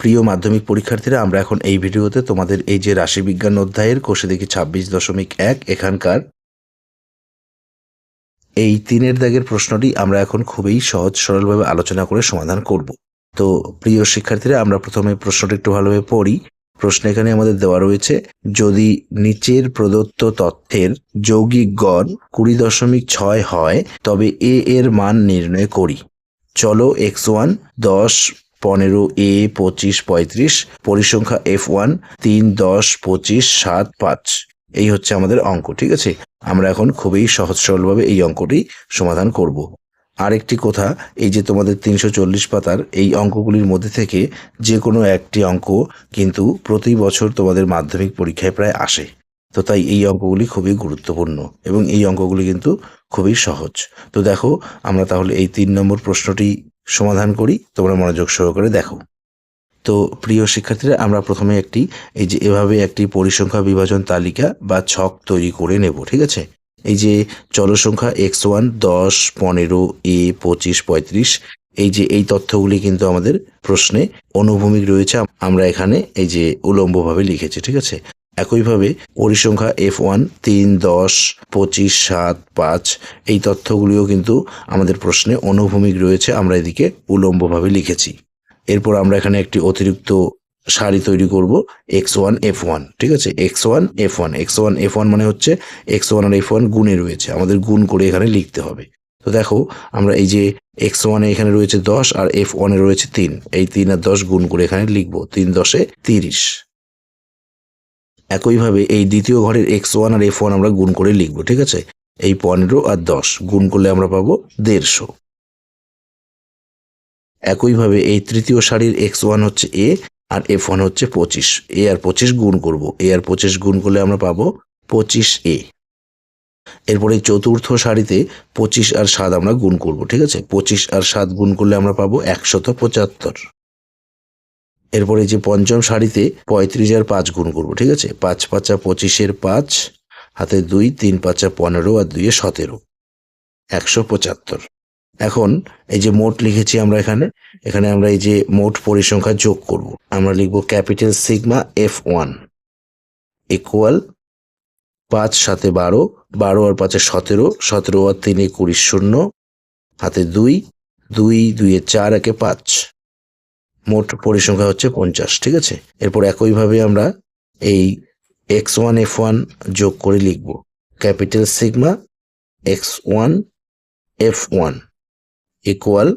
প্রিয় মাধ্যমিক পরীক্ষার্থীরা, আমরা এখন এই ভিডিওতে তোমাদের এই যে রাশিবিজ্ঞান অধ্যায়ের কোষে দেখি ছাব্বিশ দশমিক এক এখানকার এই তিনের দাগের প্রশ্নটি আমরা এখন খুবই সহজ সরলভাবে আলোচনা করে সমাধান করব। তো প্রিয় শিক্ষার্থীরা, আমরা প্রথমে প্রশ্নটি একটু ভালোভাবে পড়ি। প্রশ্ন এখানে আমাদের দেওয়া রয়েছে, যদি নিচের প্রদত্ত তথ্যের যৌগিক গড় কুড়ি দশমিক ছয় হয়, তবে এ এর মান নির্ণয় করি। চলো এক্স ওয়ান দশ পনেরো এ, পঁচিশ, পঁয়ত্রিশ, পরিসংখ্যা এফ ওয়ান তিন, দশ, পঁচিশ, সাত, পাঁচ। এই হচ্ছে আমাদের অঙ্ক, ঠিক আছে? আমরা এখন খুবই সহজ সরলভাবে এই অঙ্কটি সমাধান করব। আরেকটি কথা, এই যে তোমাদের তিনশো চল্লিশ পাতার এই অঙ্কগুলির মধ্যে থেকে যে কোনো একটি অঙ্ক কিন্তু প্রতি বছর তোমাদের মাধ্যমিক পরীক্ষায় প্রায় আসে। তো তাই এই অঙ্কগুলি খুবই গুরুত্বপূর্ণ এবং এই অঙ্কগুলি কিন্তু খুবই সহজ। তো দেখো, আমরা তাহলে এই তিন নম্বর প্রশ্নটি সমাধান করি, তোমরা মনোযোগ সহকারে দেখো। তো প্রিয় শিক্ষার্থীরা, আমরা প্রথমে একটি, এই যে এভাবে একটি পরিসংখ্যা বিভাজন তালিকা বা ছক তৈরি করে নেব, ঠিক আছে? এই যে চলসংখ্যা এক্স ওয়ান দশ, পনেরো, এ, পঁচিশ, পঁয়ত্রিশ, এই যে এই তথ্যগুলি কিন্তু আমাদের প্রশ্নে অনুভূমিক রয়েছে, আমরা এখানে এই যে উলম্বভাবে লিখেছি, ঠিক আছে? একইভাবে পরিসংখ্যা এফ ওয়ান তিন, দশ, পঁচিশ, সাত, পাঁচ, এই তথ্যগুলিও কিন্তু আমাদের প্রশ্নে অনুভূমিক রয়েছে, আমরা এদিকে উলম্বভাবে লিখেছি। এরপর আমরা এখানে একটি অতিরিক্ত সারি তৈরি করব এক্স ওয়ান এফ ওয়ান ঠিক আছে? X one F one X one F one মানে হচ্ছে এক্স ওয়ান আর এফ ওয়ান গুণে রয়েছে, আমাদের গুণ করে এখানে লিখতে হবে। তো দেখো, আমরা এই যে এক্স ওয়ানে এখানে রয়েছে দশ আর এফ ওয়ানে রয়েছে তিন, এই তিন আর দশ গুণ করে এখানে লিখব, তিন দশে তিরিশ। একইভাবে এই দ্বিতীয় ঘরের এক্স ওয়ান আর এফ ওয়ান আমরা গুণ করে লিখব, ঠিক আছে? এই পনেরো আর দশ, গুণ করলে আমরা পাবো দেড়শো। একইভাবে এই তৃতীয় সারির এক্স ওয়ান হচ্ছে এ আর এফ ওয়ান হচ্ছে পঁচিশ। এ আর পঁচিশ গুণ করব, এ আর পঁচিশ গুণ করলে আমরা পাবো পঁচিশ এ। এরপরে চতুর্থ সারিতে পঁচিশ আর সাত আমরা গুণ করব, ঠিক আছে? পঁচিশ আর সাত গুণ করলে আমরা পাবো একশত পঁচাত্তর। এরপরে যে পঞ্চম শাড়িতে পঁয়ত্রিশ আর পাঁচ গুণ করব, ঠিক আছে? পাঁচ পাঁচা পঁচিশের পাঁচ, হাতে দুই, তিন পাঁচা পনেরো আর দুইয়ে সতেরো। একশো পঁচাত্তর। এখন এই যে মোট লিখেছি আমরা এখানে এখানে আমরা এই যে মোট পরিসংখ্যা যোগ করব। আমরা লিখব capital sigma F one equal পাঁচ সাতে বারো বারো আর পাঁচে সতেরো সতেরো আর তিনে কুড়ি শূন্য, হাতে দুই দুই, দুইয়ে চার, একে পাঁচ। মোট পরিসংখ্যা হচ্ছে পঞ্চাশ, ঠিক আছে? এরপর একইভাবে আমরা এই এক্স ওয়ান, এফ ওয়ান যোগ করে লিখব। Capital sigma X one, F one equal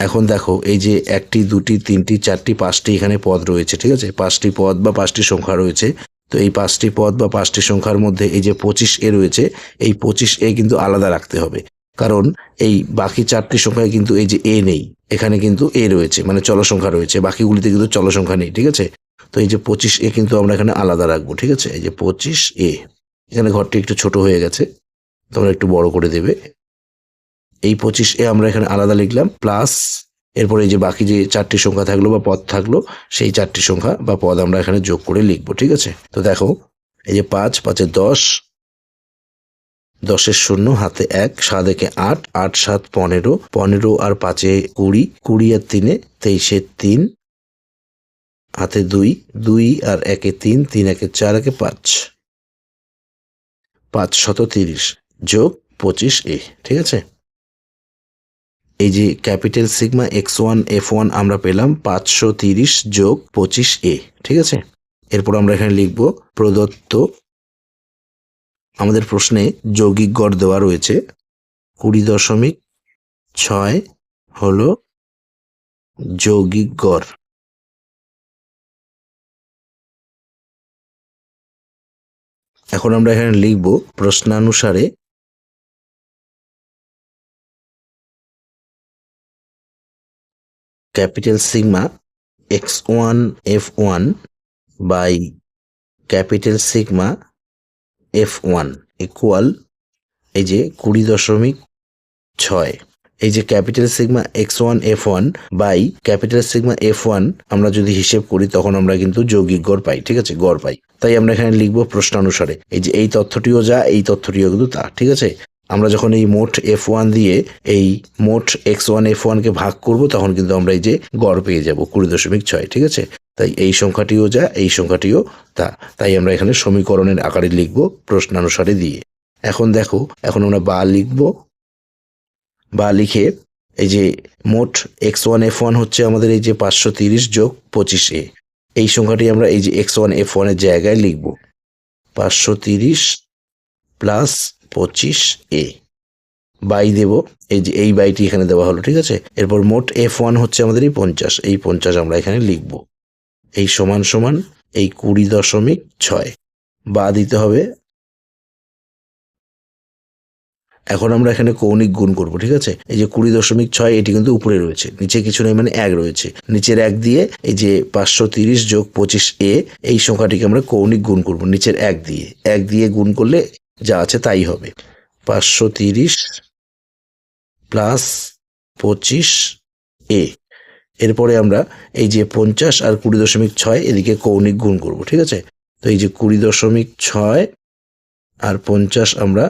এখন দেখো, এই যে একটি, দুটি, তিনটি, চারটি, পাঁচটি এখানে পদ রয়েছে, ঠিক আছে? পাঁচটি পদ বা পাঁচটি সংখ্যা রয়েছে। তো এই পাঁচটি পদ বা পাঁচটি সংখ্যার মধ্যে এই যে পঁচিশ এ রয়েছে, এই পঁচিশ এ কিন্তু আলাদা রাখতে হবে। কারণ এই বাকি চারটি সংখ্যায় কিন্তু এই যে এ নেই, এখানে কিন্তু এ রয়েছে মানে চল সংখ্যা রয়েছে, বাকিগুলিতে কিন্তু চল সংখ্যা নেই, ঠিক আছে? তো এই যে পঁচিশ এ কিন্তু আমরা এখানে আলাদা রাখব, ঠিক আছে? এই যে পঁচিশ এ এখানে ঘরটি একটু ছোট হয়ে গেছে, তোমরা একটু বড় করে দেবে। এই পঁচিশ এ আমরা এখানে আলাদা লিখলাম প্লাস এরপরে এই যে বাকি যে চারটি সংখ্যা থাকল বা পদ থাকল, সেই চারটি সংখ্যা বা পদ আমরা এখানে যোগ করে লিখব, ঠিক আছে? তো দেখো, এই যে পাঁচ, পাঁচে দশ দশের শূন্য, হাতে এক সাত একে আট আট, সাত, পনেরো পনেরো আর পাঁচে কুড়ি কুড়ি আর তিনে তেইশে তিন, হাতে দুই দুই আর একে তিন তিন একে চার একে পাঁচ। পাঁচ শত তিরিশ যোগ পঁচিশ এ, ঠিক আছে? এই যে capital sigma X one, F one আমরা পেলাম পাঁচশো তিরিশ যোগ পঁচিশ এ, ঠিক আছে? এরপর আমরা এখানে লিখব প্রদত্ত আমাদের প্রশ্নে যৌগিক গড় দেওয়া রয়েছে। কুড়ি দশমিক ছয় হলো যৌগিক গড়। এখন আমরা এখানে লিখব প্রশ্নানুসারে capital sigma X one F one by capital sigma F one equal এই যে কুড়ি দশমিক ছয়। এই যে capital sigma X one F one by capital sigma F one আমরা যদি হিসেব করি তখন আমরা কিন্তু যৌগিক গড় পাই, ঠিক আছে? গড় পাই। তাই আমরা এখানে লিখব প্রশ্ন অনুসারে এই যে এই তথ্যটিও যা, এই তথ্যটিও কিন্তু তা, ঠিক আছে? আমরা যখন এই মোট এফ ওয়ান দিয়ে এই মোট এক্স ওয়ান এফ ওয়ানকে ভাগ করব তখন কিন্তু আমরা এই যে গড় পেয়ে যাব কুড়ি দশমিক ছয়, ঠিক আছে? তাই এই সংখ্যাটিও যা, এই সংখ্যাটিও তা। তাই আমরা এখানে সমীকরণের আকারে লিখব প্রশ্নানুসারে দিয়ে। এখন দেখো, এখন আমরা বা লিখব। বা লিখে এই যে মোট এক্স ওয়ান এফ ওয়ান হচ্ছে আমাদের এই যে পাঁচশো তিরিশ যোগ পঁচিশ। এ এই সংখ্যাটি আমরা এই যে এক্স ওয়ান এফ ওয়ানের জায়গায় লিখব। পাঁচশো তিরিশ প্লাস পঁচিশ এ। বাই দেব। এই যে এই বাইটি এখানে দেওয়া হলো, ঠিক আছে? এরপর মোট এফ ওয়ান হচ্ছে আমাদের এই পঞ্চাশ। এই পঞ্চাশ আমরা এখানে লিখব। এই সমান সমান এই কুড়ি দশমিক ছয়। বা দিতে হবে। এখন আমরা এখানে কৌণিক গুণ করব, ঠিক আছে? এই যে কুড়ি দশমিক ছয়, এটি কিন্তু উপরে রয়েছে। নিচে কিছু নেই মানে এক রয়েছে। নিচের এক দিয়ে এই যে পাঁচশো তিরিশ যোগ পঁচিশ এ, এই সংখ্যাটিকে আমরা কৌণিক গুণ করব, নিচের এক দিয়ে। এক দিয়ে গুণ করলে যা আছে তাই হবে। পাঁচশো তিরিশ প্লাস পঁচিশ এ। এরপরে আমরা এই যে পঞ্চাশ আর কুড়ি দশমিক ছয় এদিকে কৌণিক গুণ করব, ঠিক আছে? তো এই যে কুড়ি দশমিক ছয় আর পঞ্চাশ আমরা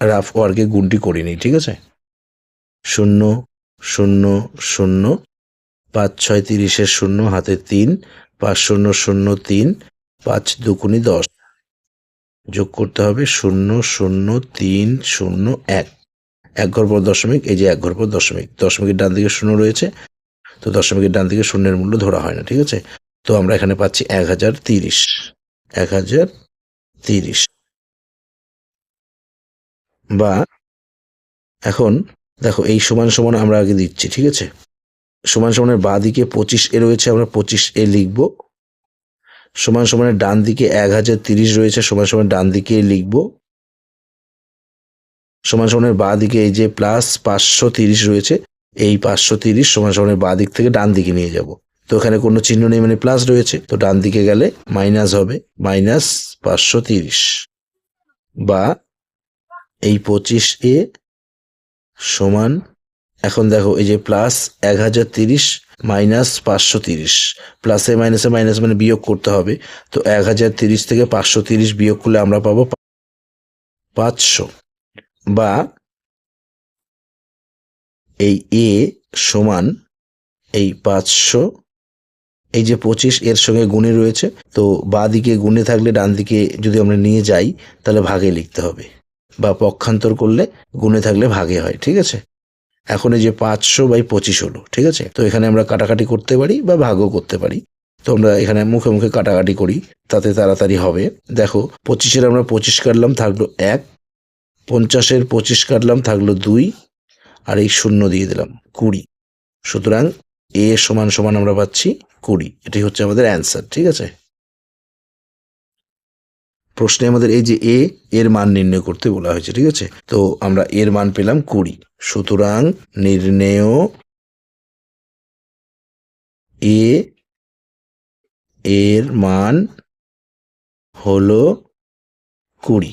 রাফ ওয়ার্কে গুণটি করে নিই, ঠিক আছে? শূন্য শূন্য শূন্য, পাঁচ ছয় তিরিশের শূন্য, হাতে তিন, পাঁচ শূন্য শূন্য তিন, পাঁচ দুকুনি দশ। যোগ করতে হবে শূন্য শূন্য, তিন, শূন্য, এক। এক ঘর পর দশমিক, এই যে এক ঘর পর দশমিক, দশমিকের ডান দিকে শূন্য রয়েছে তো দশমিকের ডান দিকে শূন্যের মূল্য ধরা হয় না, ঠিক আছে? তো আমরা এখানে পাচ্ছি এক হাজার তিরিশ। এক হাজার তিরিশ। বা এখন দেখো, এই সমান সমান আমরা আগে দিচ্ছি, ঠিক আছে? সমান সমানের বাঁ দিকে পঁচিশ এ রয়েছে, আমরা পঁচিশ এ লিখব। সমান সমানের ডান দিকে এক হাজার তিরিশ রয়েছে, সমান সমান ডান দিকে লিখব। সমান সমানের বাঁ দিকে এই যে প্লাস পাঁচশো তিরিশ রয়েছে এই পাঁচশো তিরিশ সমান সমানের বাঁ দিক থেকে ডান দিকে নিয়ে যাব। তো এখানে কোনো চিহ্ন নেই মানে প্লাস রয়েছে। তো ডান দিকে গেলে মাইনাস হবে মাইনাস পাঁচশো তিরিশ। বা এই পঁচিশ এ সমান, এখন দেখো এই যে প্লাস এক হাজার তিরিশ মাইনাস পাঁচশো তিরিশ। প্লাসে মাইনাসে মাইনাস মানে বিয়োগ করতে হবে। তো এক হাজার তিরিশ থেকে পাঁচশো তিরিশ বিয়োগ করলে আমরা পাবো পাঁচশো। বা এই এ সমান এই পাঁচশো। এই যে পঁচিশ, এর সঙ্গে গুণে রয়েছে। তো বা দিকে গুণে থাকলে ডান দিকে যদি আমরা নিয়ে যাই, তাহলে ভাগে লিখতে হবে। বা পক্ষান্তর করলে গুণে থাকলে ভাগে হয়, ঠিক আছে? এখন এই যে পাঁচশো বাই পঁচিশ হলো, ঠিক আছে? তো এখানে আমরা কাটাকাটি করতে পারি বা ভাগও করতে পারি। তো আমরা এখানে মুখে মুখে কাটাকাটি করি, তাতে তাড়াতাড়ি হবে। দেখো, পঁচিশের আমরা পঁচিশ কাটলাম, থাকল এক। পঞ্চাশের পঁচিশ কাটলাম, থাকল দুই। আর এই শূন্য দিয়ে দিলাম, কুড়ি। সুতরাং এ সমান সমান আমরা পাচ্ছি কুড়ি। এটাই হচ্ছে আমাদের অ্যান্সার ঠিক আছে? প্রশ্নে আমাদের এই যে এ, এর মান নির্ণয় করতে বলা হয়েছে, ঠিক আছে? তো আমরা এর মান পেলাম কুড়ি। সুতরাং নির্ণেয় এ, এর মান হলো কুড়ি।